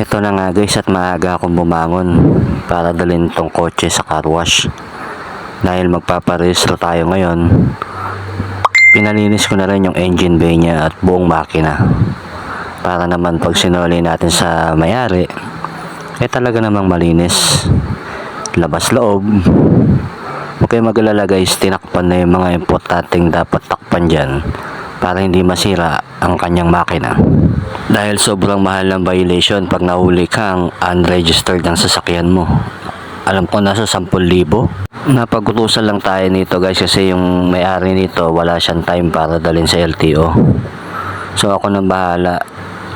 Eto na nga guys at maaga akong bumangon para dalhin tong kotse sa car wash. Dahil magpaparehistro tayo ngayon, pinalinis ko na rin yung engine bay niya at buong makina. Para naman pag sinuli natin sa mayari, eh talaga namang malinis. Labas loob. Huwag kayo mag-alala guys, tinakpan na yung mga importanteng dapat takpan dyan para hindi masira ang kanyang makina. Dahil sobrang mahal ng violation pag nahuli kang unregistered ang sasakyan mo. Alam ko nasa 10,000. Napagutusan lang tayo nito guys kasi yung may-ari nito wala siyang time para dalhin sa LTO. So ako nang bahala.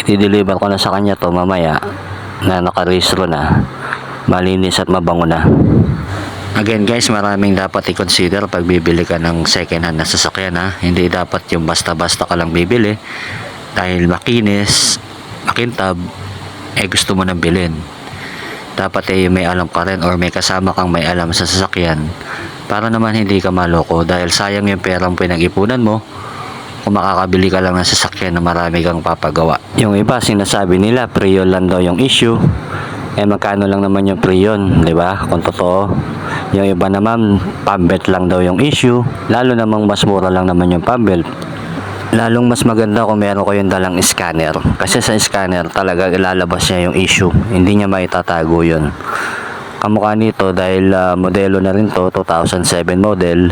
I-deliver ko na sa kanya to mamaya na nakarehistro na. Malinis at mabango na. Again guys, maraming dapat i-consider pag bibili ka ng second hand na sasakyan ha. Hindi dapat yung basta-basta ka lang bibili dahil makinis, makintab, eh gusto mo nang bilhin. Dapat eh may alam ka rin or may kasama kang may alam sa sasakyan para naman hindi ka maloko dahil sayang yung perang pinag-ipunan mo kung makakabili ka lang ng sasakyan na marami kang papagawa. Yung iba sinasabi nila pre-yon lang daw yung issue. Eh magkano lang naman yung pre-yon, di ba? Kung totoo. Yung iba naman pambelt lang daw yung issue. Lalo namang mas mura lang naman yung pambelt. Lalong mas maganda kung meron kayong dalang scanner. Kasi sa scanner talaga ilalabas niya yung issue. Hindi niya maitatago yun. Kamukha nito dahil ah, modelo na rin to, 2007 model,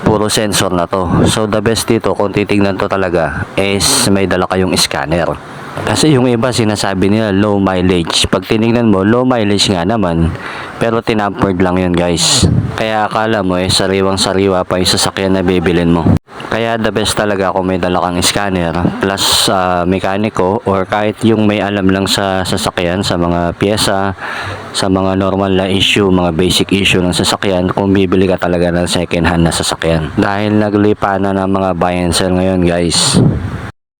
puro sensor na to. So the best dito kung titignan to talaga is may dala kayong scanner. Kasi yung iba sinasabi nila low mileage. Pag tinignan mo, low mileage nga naman. Pero tinampered lang yun guys. Kaya akala mo eh, sariwang sariwa pa yung sasakyan na bibilin mo. Kaya the best talaga kung may dala kang scanner plus ah, mekaniko or kahit yung may alam lang sa sasakyan sa mga pyesa, sa mga normal na issue, mga basic issue ng sasakyan kung bibili ka talaga ng second hand na sasakyan. Dahil naglipa na ng mga buy and sell ngayon guys.